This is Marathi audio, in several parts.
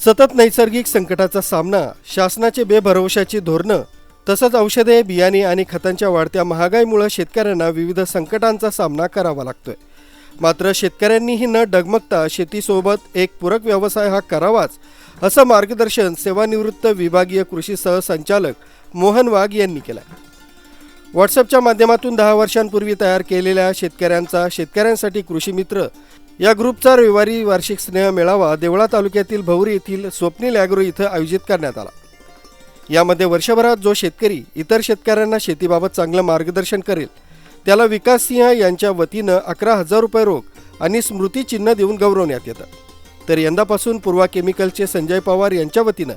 सतत नैसर्गिक संकटाचा सामना शासनाचे बेभरवशाची धोरणं तसंच औषधे बियाणे आणि खतांच्या वाढत्या महागाईमुळे शेतकऱ्यांना विविध संकटांचा सामना करावा लागतोय. मात्र शेतकऱ्यांनीही न डगमगता शेतीसोबत एक पूरक व्यवसाय हा करावाच असं मार्गदर्शन सेवानिवृत्त विभागीय कृषी सहसंचालक मोहन वाघ यांनी केलं व्हॉट्सअपच्या माध्यमातून दहा वर्षांपूर्वी तयार केलेल्या शेतकऱ्यांचा शेतकऱ्यांसाठी कृषी मित्र या ग्रुपचा रविवारी वार्षिक स्नेह मेळावा देवळा तालुक्यातील भवरी येथील स्वप्नील ॲग्रो इथं आयोजित करण्यात आला. यामध्ये वर्षभरात जो शेतकरी इतर शेतकऱ्यांना शेतीबाबत चांगलं मार्गदर्शन करेल त्याला विकास सिंह यांच्या वतीनं अकरा हजार रुपये रोख आणि स्मृतिचिन्ह देऊन गौरवण्यात येतं. तर यंदापासून पूर्वा केमिकलचे संजय पवार यांच्या वतीनं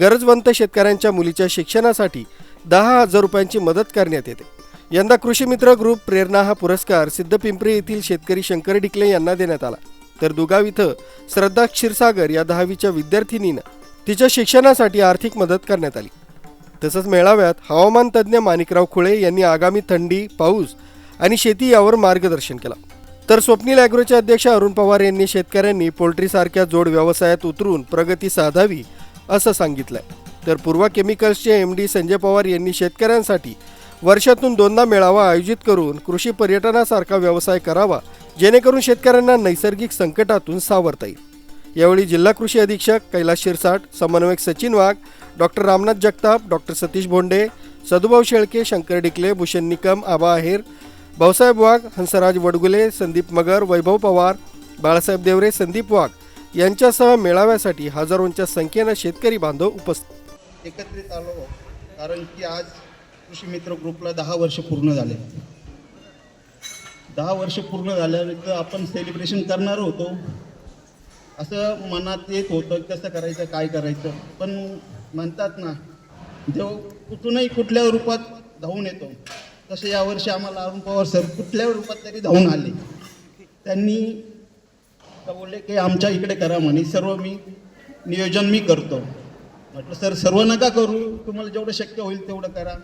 गरजवंत शेतकऱ्यांच्या मुलीच्या शिक्षणासाठी दहा हजार रुपयांची मदत करण्यात येते. यंदा कृषी मित्र ग्रुप प्रेरणा हा पुरस्कार सिद्धपिंपरी येथील शेतकरी शंकर डिकले यांना देण्यात आला. तर दुगाव इथं श्रद्धा क्षीरसागर या दहावीच्या विद्यार्थिनीनं तिच्या शिक्षणासाठी आर्थिक मदत करण्यात आली. तसंच मेळाव्यात हवामान तज्ज्ञ माणिकराव खुळे यांनी आगामी थंडी पाऊस आणि शेती यावर मार्गदर्शन केलं. तर स्वप्नील ॲग्रोचे अध्यक्ष अरुण पवार यांनी शेतकऱ्यांनी पोल्ट्रीसारख्या जोड व्यवसायात उतरून प्रगती साधावी असं सांगितलंय. तर पूर्वा केमिकल्सचे एम डी संजय पवार यांनी शेतकऱ्यांसाठी वर्षातून दोनदा मेळावा आयोजित करून कृषी पर्यटनासारखा व्यवसाय करावा जेणेकरून शेतकऱ्यांना नैसर्गिक संकटातून सावरता येईल. यावेळी जिल्हा कृषी अधीक्षक कैलास शिरसाट समन्वयक सचिन वाघ डॉक्टर रामनाथ जगताप डॉक्टर सतीश भोंडे सदुभाऊ शेळके शंकर डिकले भूषण निकम आबा आहेर भाऊसाहेब वाघ हंसराज वडगुले संदीप मगर वैभव पवार बाळासाहेब देवरे संदीप वाघ यांच्यासह मेळाव्यासाठी हजारोंच्या संख्येनं शेतकरी बांधव उपस्थित एकत्रित आलो कारण की आज कृषी मित्र ग्रुपला दहा वर्ष पूर्ण झाले. दहा वर्ष पूर्ण झाल्यानंतर आपण सेलिब्रेशन करणार होतो. असं मनात येत होतं कसं करायचं काय करायचं? पण म्हणतात ना देव कुठूनही कुठल्या रूपात धावून येतो तसं यावर्षी आम्हाला अरुण पवार सर कुठल्या रूपात तरी धावून आले. त्यांनी का बोलले की आमच्या इकडे करा म्हणे सर्व मी नियोजन मी करतो. म्हटलं सर सर्व नका करू तुम्हाला जेवढं शक्य होईल तेवढं करा.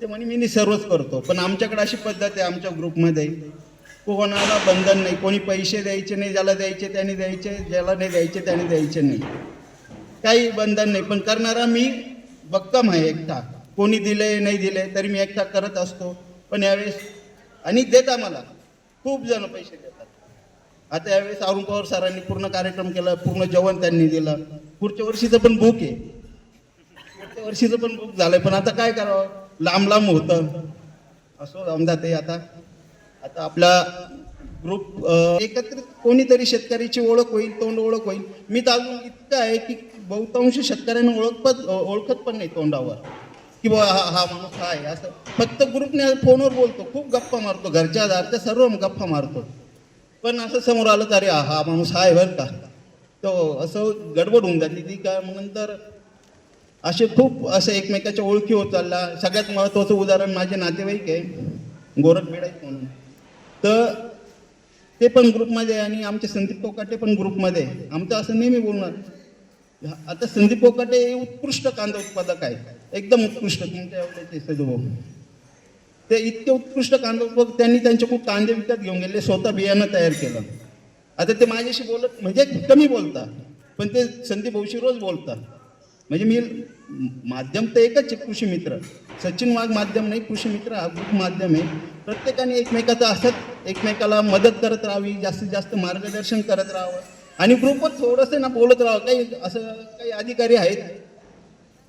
ते म्हणे मी सर्वच करतो. पण आमच्याकडे अशी पद्धत आहे आमच्या ग्रुपमध्ये. कोणाला बंधन नाही. कोणी पैसे द्यायचे नाही ज्याला द्यायचे त्याने द्यायचे ज्याला नाही द्यायचे त्याने द्यायचे नाही. काही बंधन नाही. पण करणारा मी भक्कम आहे एकटा. कोणी दिले नाही दिले तरी मी एकटा करत असतो. पण यावेळेस आणि देता मला खूप जण पैसे देतात. आता यावेळेस अरुण पवार सरांनी पूर्ण कार्यक्रम केला पूर्ण जेवण त्यांनी दिलं. पुढच्या वर्षीचं पण बुक आहे. पुढच्या वर्षीचं पण बुक झालं पण आता काय करावं? लांब लांब होतं. असो समजा ते आता. आता आपला ग्रुप एकत्रित कोणीतरी शेतकऱ्याची ओळख होईल तोंड ओळख होईल. मी तर अजून इतकं आहे की बहुतांश शेतकऱ्यांना ओळखत ओळखत पण नाही तोंडावर. की बुवा हा हा माणूस हा आहे असं. फक्त ग्रुपने फोनवर बोलतो खूप गप्पा मारतो घरच्या दारच्या सर्व गप्पा मारतो. पण असं समोर आलं तर अरे हा हा माणूस हा आहे बरं का. तो असं गडबड होऊन जाते. ती का मग नंतर असे खूप असं एकमेकाच्या ओळखी होत चालला. सगळ्यात महत्त्वाचं उदाहरण माझे नातेवाईक आहे गोरख बेडाईक म्हणून. तर ते पण ग्रुपमध्ये आहे आणि आमचे संदीप कोकाटे पण ग्रुपमध्ये आहे. आमचं असं नेहमी बोलणार आता संदीप कोकाटे हे उत्कृष्ट कांदा उत्पादक आहे. एकदम उत्कृष्ट तुमच्या एवढ्याचे सदुभाऊ ते इतके उत्कृष्ट कांदा उत्पादक त्यांनी त्यांचे खूप कांदे विकत घेऊन गेले स्वतः बियाणं तयार केलं. आता ते माझ्याशी बोलत म्हणजे कमी बोलतात पण ते संदीप भाऊशी रोज बोलतात. म्हणजे मी माध्यम तर एकच आहे कृषी मित्र. सचिन वाघ माध्यम नाही कृषी मित्र हा ग्रुप माध्यम आहे. प्रत्येकाने एकमेकाचं असत एकमेकाला मदत करत राहावी जास्तीत जास्त मार्गदर्शन करत राहावं. आणि ग्रुपवर थोडंसं ना बोलत राहावं काही असं काही अधिकारी आहेत.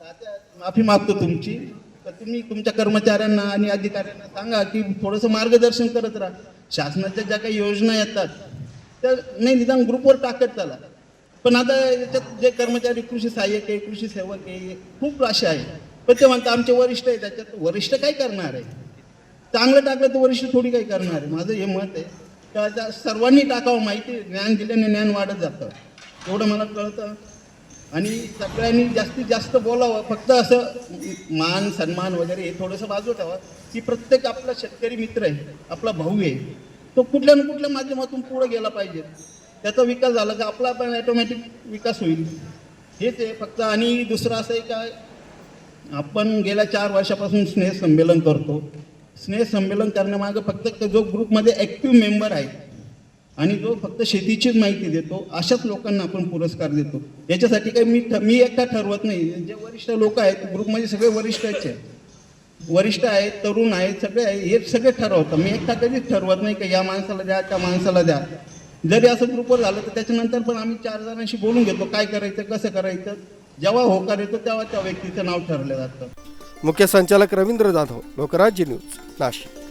आता माफी मागतो तुमची तर तुम्ही तुमच्या कर्मचाऱ्यांना आणि अधिकाऱ्यांना सांगा की थोडंसं मार्गदर्शन करत राहा. शासनाच्या ज्या काही योजना येतात त्या नाही निदान ग्रुपवर टाकत चला. पण आता याच्यात जे कर्मचारी कृषी सहाय्यक आहे कृषी सेवक आहे खूप असे आहे. पण ते म्हणतात आमचे वरिष्ठ आहे त्याच्यात वरिष्ठ काय करणार आहे? चांगलं टाकलं तर वरिष्ठ थोडी काही करणार आहे. माझं हे मत आहे तर सर्वांनी टाकावं माहिती ज्ञान दिल्याने ज्ञान वाढत जातं. एवढं मला कळतं. आणि सगळ्यांनी जास्तीत जास्त बोलावं. फक्त असं मान सन्मान वगैरे हे थोडंसं बाजू ठेवा की प्रत्येक आपला शेतकरी मित्र आहे आपला भाऊ आहे तो कुठल्या ना कुठल्या माध्यमातून पुढं गेला पाहिजे. त्याचा विकास झाला का आपला पण ॲटोमॅटिक विकास होईल. हेच आहे फक्त. आणि दुसरं असं आहे का आपण गेल्या चार वर्षापासून स्नेहसंमेलन करतो. स्नेह संमेलन करण्यामागं फक्त जो ग्रुपमध्ये ॲक्टिव्ह मेंबर आहे आणि जो फक्त शेतीचीच माहिती देतो अशाच लोकांना आपण पुरस्कार देतो. याच्यासाठी काही मी ठ- मी एकटा ठरवत नाही. जे वरिष्ठ लोक आहेत ग्रुपमध्ये सगळे वरिष्ठच आहेत. वरिष्ठ आहेत तरुण आहेत सगळे आहे हे सगळे ठरवतं मी एकटा कधीच ठरवत नाही का या माणसाला द्या त्या माणसाला द्या. जरी असं ग्रुपवर झालं तर त्याच्यानंतर पण आम्ही चार जणांशी बोलून घेतो काय करायचं कसं करायचं. जेव्हा होकार येतो तेव्हा त्या व्यक्तीचं नाव ठरलं जातं मुख्य संचालक रवींद्र जाधव लोकराज्य न्यूज नाशिक.